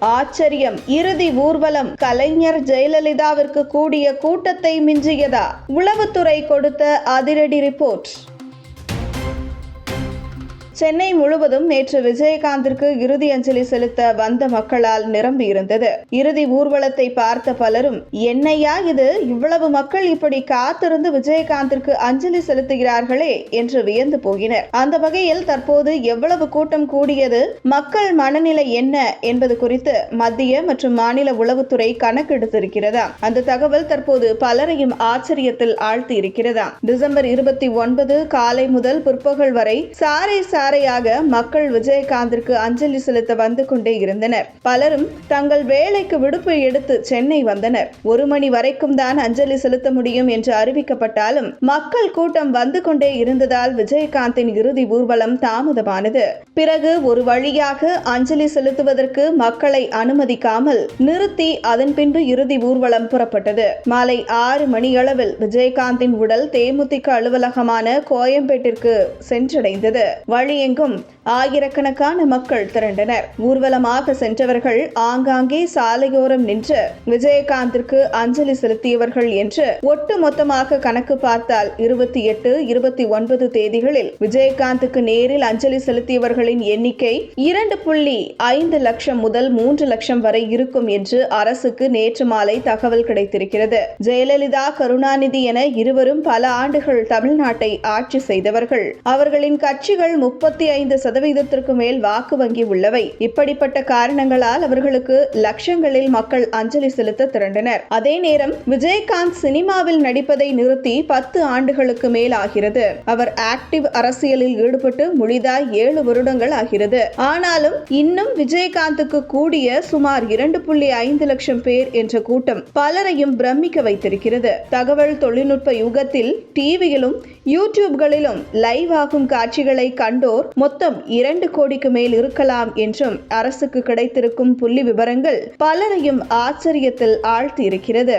ஆச்சரியம். இறுதி ஊர்வலம் கலைஞர் ஜெயலலிதாவிற்கு கூடிய கூட்டத்தை மிஞ்சியதா? உளவுத்துறை கொடுத்த அதிரடி ரிப்போர்ட். சென்னை முழுவதும் நேற்று விஜயகாந்திற்கு இறுதி அஞ்சலி செலுத்த வந்த மக்களால் நிரம்பியிருந்தது. இறுதி ஊர்வலத்தை பார்த்த பலரும் என்னையா இது? இவ்வளவு மக்கள் இப்படி காத்திருந்து விஜயகாந்திற்கு அஞ்சலி செலுத்துகிறார்களே என்று வியந்து போகினர். அந்த வகையில் தற்போது எவ்வளவு கூட்டம் கூடியது? மக்கள் மனநிலை என்ன என்பது குறித்து மத்திய மற்றும் மாநில உளவுத்துறை கணக்கெடுத்திருக்கிறதா? அந்த தகவல் தற்போது பலரையும் ஆச்சரியத்தில் ஆழ்த்தி இருக்கிறதா டிசம்பர் இருபத்தி ஒன்பது காலை முதல் பிற்பகல் வரை சாரை சாரையாக மக்கள் விஜயகாந்திற்கு அஞ்சலி செலுத்த வந்து கொண்டே இருந்தனர். பலரும் தங்கள் வேலைக்கு விடுப்பு எடுத்து சென்னை வந்தனர். ஒரு மணி வரைக்கும் தான் அஞ்சலி செலுத்த முடியும் என்று அறிவிக்கப்பட்டாலும் மக்கள் கூட்டம் வந்து கொண்டே இருந்ததால் விஜயகாந்தின் இறுதி ஊர்வலம் தாமதமானது. பிறகு ஒரு வழியாக அஞ்சலி செலுத்துவதற்கு மக்களை அனுமதிக்காமல் நிறுத்தி அதன் பின்பு இறுதி ஊர்வலம் புறப்பட்டது. மாலை ஆறு மணியளவில் விஜயகாந்தின் உடல் தேமுதிக அலுவலகமான கோயம்பேட்டிற்கு சென்றடைந்தது. வழி எங்கும் ஆயிரக்கணக்கான மக்கள் திரண்டனர். ஊர்வலமாக சென்றவர்கள் ஆங்காங்கே சாலையோரம் நின்று விஜயகாந்திற்கு அஞ்சலி செலுத்தியவர்கள் என்று ஒட்டுமொத்தமாக கணக்கு பார்த்தால் இருபத்தி எட்டு இருபத்தி ஒன்பது தேதிகளில் விஜயகாந்துக்கு நேரில் அஞ்சலி செலுத்தியவர்களின் எண்ணிக்கை இரண்டு புள்ளி ஐந்து லட்சம் முதல் மூன்று லட்சம் வரை இருக்கும் என்று அரசுக்கு நேற்று மாலை தகவல் கிடைத்திருக்கிறது. ஜெயலலிதா கருணாநிதி என இருவரும் பல ஆண்டுகள் தமிழ்நாட்டை ஆட்சி செய்தவர்கள். அவர்களின் கட்சிகள் முப்பத்தி ஐந்து சதவீதத்திற்கு மேல் வாக்கு வங்கி உள்ளவை. இப்படிப்பட்ட காரணங்களால் அவர்களுக்கு லட்சங்களில் மக்கள் அஞ்சலி செலுத்த திரண்டனர். அதே நேரம் விஜயகாந்த் சினிமாவில் நடிப்பதை நிறுத்தி பத்து ஆண்டுகளுக்கு மேல் ஆகிறது அவர் ஆக்டிவ் அரசியலில் ஈடுபட்டு முழிதாய் ஏழு வருடங்கள் ஆகிறது. ஆனாலும் இன்னும் விஜயகாந்துக்கு கூடிய சுமார் இரண்டு புள்ளி ஐந்து லட்சம் பேர் என்ற கூட்டம் பலரையும் பிரமிக்க வைத்திருக்கிறது. தகவல் தொழில்நுட்ப யுகத்தில் டிவியிலும் யூடியூப்களிலும் லைவ் ஆகும் காட்சிகளை கண்டோர் மொத்தம் இரண்டு கோடிக்கு மேல் இருக்கலாம் என்றும் அரசுக்கு கிடைத்திருக்கும் புள்ளி விவரங்கள் பலரையும் ஆச்சரியத்தில் ஆழ்த்தியிருக்கிறது.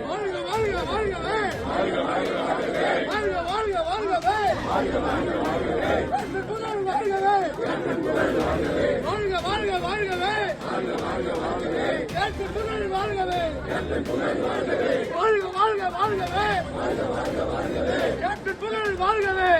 வாழ்கவே வாழ்க வாழ்க வாழ்கவே புகழ் வாழ்கவே வாழ்க வாழ்க வாழ்கவே ஏற்று புகழ் வாழ்கவே வாழ்க வாழ்க வாழ்கவே ஏற்று புகழ் வாழ்கவே